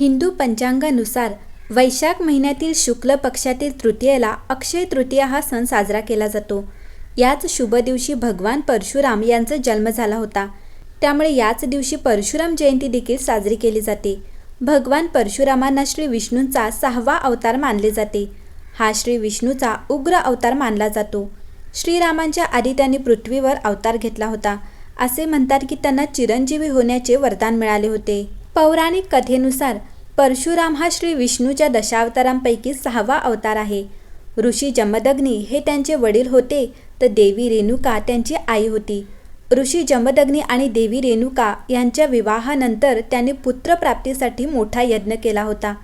हिंदू पंचांगानुसार वैशाख महिन्यातील शुक्ल पक्षातील तृतीयेला अक्षय तृतीया हा सण साजरा केला जातो. याच शुभ दिवशी भगवान परशुराम यांचा जन्म झाला होता. त्यामुळे याच दिवशी परशुराम जयंती देखील साजरी केली जाते. भगवान परशुरामांना श्री विष्णूंचा सहावा अवतार मानले जाते. हा श्री विष्णूचा उग्र अवतार मानला जातो. श्रीरामांच्या आधी त्यांनी पृथ्वीवर अवतार घेतला होता. असे म्हणतात की त्यांना चिरंजीवी होण्याचे वरदान मिळाले होते. पौराणिक कथेनुसार परशुराम हा श्री विष्णूच्या दशावतारांपैकी सहावा अवतार आहे. ऋषी जमदग्नी हे त्यांचे वडील होते तर देवी रेणुका त्यांची आई होती. ऋषी जमदग्नी आणि देवी रेणुका यांच्या विवाहानंतर त्यांनी पुत्रप्राप्तीसाठी मोठा यज्ञ केला होता.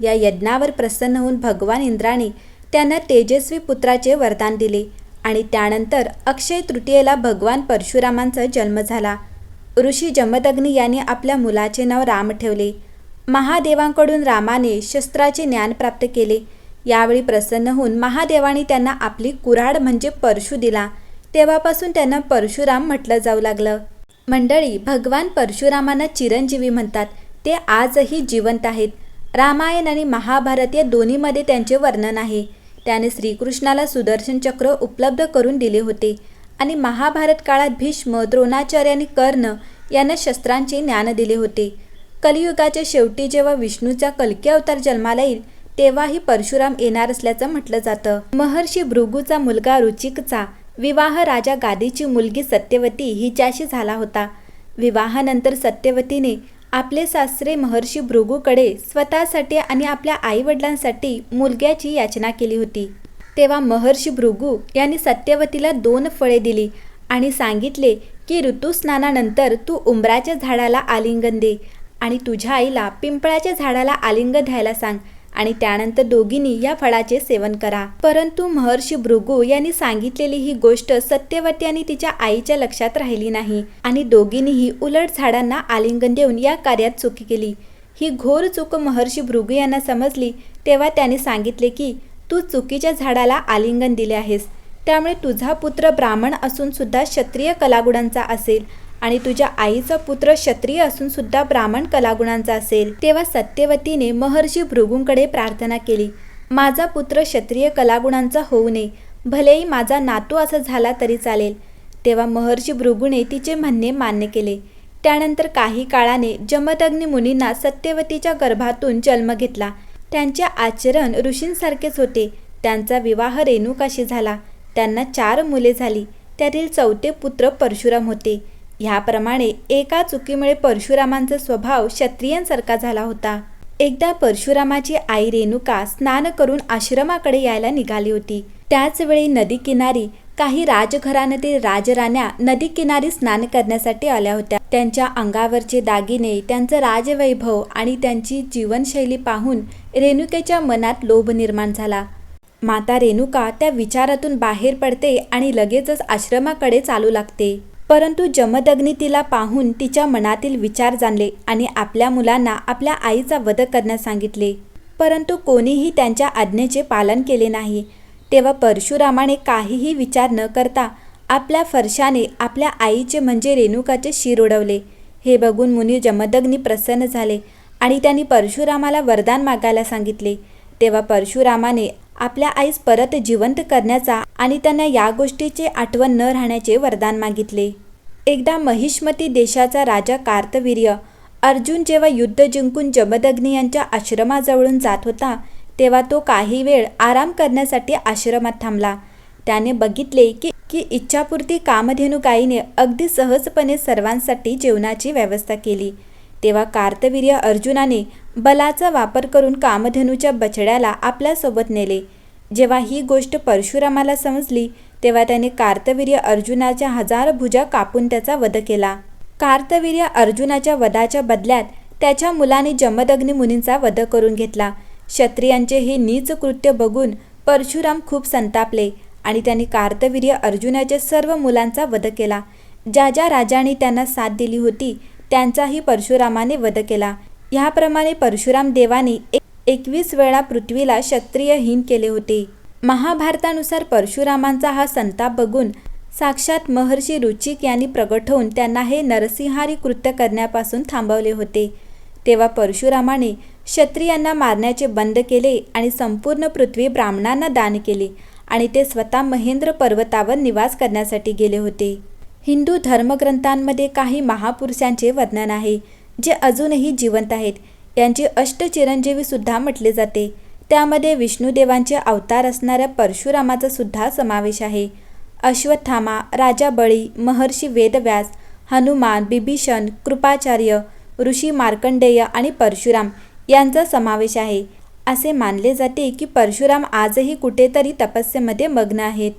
या यज्ञावर प्रसन्न होऊन भगवान इंद्राने त्यांना तेजस्वी पुत्राचे वरदान दिले आणि त्यानंतर अक्षय तृतीयेला भगवान परशुरामांचा जन्म झाला. ऋषी जमदग्नी यांनी आपल्या मुलाचे नाव राम ठेवले. महादेवांकडून रामाने शस्त्राचे ज्ञान प्राप्त केले. यावेळी प्रसन्न होऊन महादेवाने त्यांना आपली कुऱ्हाड म्हणजे परशु दिला. तेव्हापासून त्यांना परशुराम म्हटलं जाऊ लागलं. मंडळी भगवान परशुरामांना चिरंजीवी म्हणतात. ते आजही जिवंत आहेत. रामायण आणि महाभारत या दोन्हीमध्ये त्यांचे वर्णन आहे. त्याने श्रीकृष्णाला सुदर्शन चक्र उपलब्ध करून दिले होते. आणि महाभारत काळात भीष्म द्रोणाचार्य आणि कर्ण यांना शस्त्रांचे ज्ञान दिले होते. कलियुगाच्या शेवटी जेव्हा विष्णूचा कल्की अवतार जन्माला येईल तेव्हाही परशुराम येणार असल्याचं म्हटलं जातं. महर्षी भृगूचा मुलगा रुचिकचा विवाह राजा गादीची मुलगी सत्यवती हिच्याशी झाला होता. विवाहानंतर सत्यवतीने आपले सासरे महर्षी भृगूकडे स्वतःसाठी आणि आपल्या आईवडिलांसाठी मुलग्याची याचना केली होती. तेव्हा महर्षी भृगू यांनी सत्यवतीला दोन फळे दिली आणि सांगितले की ऋतुस्नानानंतर तू उंबराच्या झाडाला आलिंगन दे आणि तुझ्या आईला पिंपळाच्या झाडाला आलिंग द्यायला सांग आणि त्यानंतर दोघींनी या फळाचे सेवन करा. परंतु महर्षी भृगू यांनी सांगितलेली ही गोष्ट सत्यवती आणि तिच्या आईच्या लक्षात राहिली नाही आणि दोघींनीही उलट झाडांना आलिंगन देऊन या कार्यात चुकी केली. ही घोर चूक महर्षी भृगू यांना समजली तेव्हा त्याने सांगितले की तू चुकीच्या झाडाला आलिंगन दिले आहेस. त्यामुळे तुझा पुत्र ब्राह्मण असून सुद्धा क्षत्रिय कलागुणांचा असेल आणि तुझ्या आईचा पुत्र क्षत्रिय असून सुद्धा ब्राह्मण कलागुणांचा असेल तेव्हा सत्यवतीने महर्षी भृगूंकडे प्रार्थना केली माझा पुत्र क्षत्रिय कलागुणांचा होऊ नये भलेही माझा नातू असा झाला तरी चालेल. तेव्हा महर्षी भृगूने तिचे म्हणणे मान्य केले. त्यानंतर काही काळाने जमदग्नी मुनींना सत्यवतीच्या गर्भातून जन्म घेतला. त्यांचे आचरण ऋषींसारखेच होते. त्यांचा विवाह रेणुकाशी झाला. त्यांना चार मुले झाली. त्यातील चौथे पुत्र परशुराम होते. ह्याप्रमाणे एका चुकीमुळे परशुरामांचा स्वभाव क्षत्रियांसारखा झाला होता. एकदा परशुरामाची आई रेणुका स्नान करून आश्रमाकडे यायला निघाली होती. त्याचवेळी नदी किनारी काही राजघराण्यातील राजराण्या नदी किनारी स्नान करण्यासाठी आल्या होत्या. त्यांच्या अंगावरचे दागिने त्यांचं राजवैभव आणि त्यांची जीवनशैली पाहून रेणुकेच्या मनात लोभ निर्माण झाला. माता रेणुका त्या विचारातून बाहेर पडते आणि लगेचच आश्रमाकडे चालू लागते. परंतु जमदग्नी तिला पाहून तिच्या मनातील विचार जाणले आणि आपल्या मुलांना आपल्या आईचा वध करण्यास सांगितले. परंतु कोणीही त्यांच्या आज्ञेचे पालन केले नाही. तेव्हा परशुरामाने काहीही विचार न करता आपल्या फरशाने आपल्या आईचे म्हणजे रेणुकाचे शिर उडवले. हे बघून मुनी जमदग्नी प्रसन्न झाले आणि त्यांनी परशुरामाला वरदान मागायला सांगितले. तेव्हा परशुरामाने आपल्या आईस परत जिवंत करण्याचा आणि त्यांना या गोष्टीचे आठवण न राहण्याचे वरदान मागितले. एकदा महिष्मती देशाचा राजा कार्तवीर्य अर्जुन जेव्हा युद्ध जिंकून जमदग्नी यांच्या आश्रमाजवळून जात होता तेव्हा तो काही वेळ आराम करण्यासाठी आश्रमात थांबला. त्याने बघितले की की इच्छापूर्ती कामधेनू गायीने अगदी सहजपणे सर्वांसाठी जेवणाची व्यवस्था केली. तेव्हा कार्तवीर्य अर्जुनाने बलाचा वापर करून कामधनूच्या बछड्याला आपल्यासोबत नेले. जेव्हा ही गोष्ट परशुरामाला समजली तेव्हा त्याने कार्तवीर्य अर्जुनाच्या हजार भुजा कापून त्याचा वध केला. कार्तवीर्य अर्जुनाच्या वधाच्या बदल्यात त्याच्या मुलाने जमदग्नी मुनींचा वध करून घेतला. क्षत्रियांचे हे नीच कृत्य बघून परशुराम खूप संतापले आणि त्यांनी कार्तवीर्य अर्जुनाच्या सर्व मुलांचा वध केला. ज्या ज्या राजाने त्यांना साथ दिली होती त्यांचाही परशुरामाने वध केला. ह्याप्रमाणे परशुराम देवाने एक एकवीस वेळा पृथ्वीला क्षत्रियहीन केले होते. महाभारतानुसार परशुरामांचा हा संताप बघून साक्षात महर्षी रुचिक यांनी प्रगट होऊन त्यांना हे नरसिंहारी कृत्य करण्यापासून थांबवले होते. तेव्हा परशुरामाने क्षत्रियांना मारण्याचे बंद केले आणि संपूर्ण पृथ्वी ब्राह्मणांना दान केली आणि ते स्वतः महेंद्र पर्वतावर निवास करण्यासाठी गेले होते. हिंदू धर्मग्रंथांमध्ये काही महापुरुषांचे वर्णन आहे जे अजूनही जिवंत आहेत. यांची अष्टचिरंजीवीसुद्धा म्हटले जाते. त्यामध्ये विष्णुदेवांचे अवतार असणाऱ्या परशुरामाचा सुद्धा समावेश आहे. अश्वत्थामा राजा बळी महर्षी वेदव्यास हनुमान बिभीषण कृपाचार्य ऋषी मार्कंडेय आणि परशुराम यांचा समावेश आहे. असे मानले जाते की परशुराम आजही कुठेतरी तपस्येमध्ये मग्न आहेत.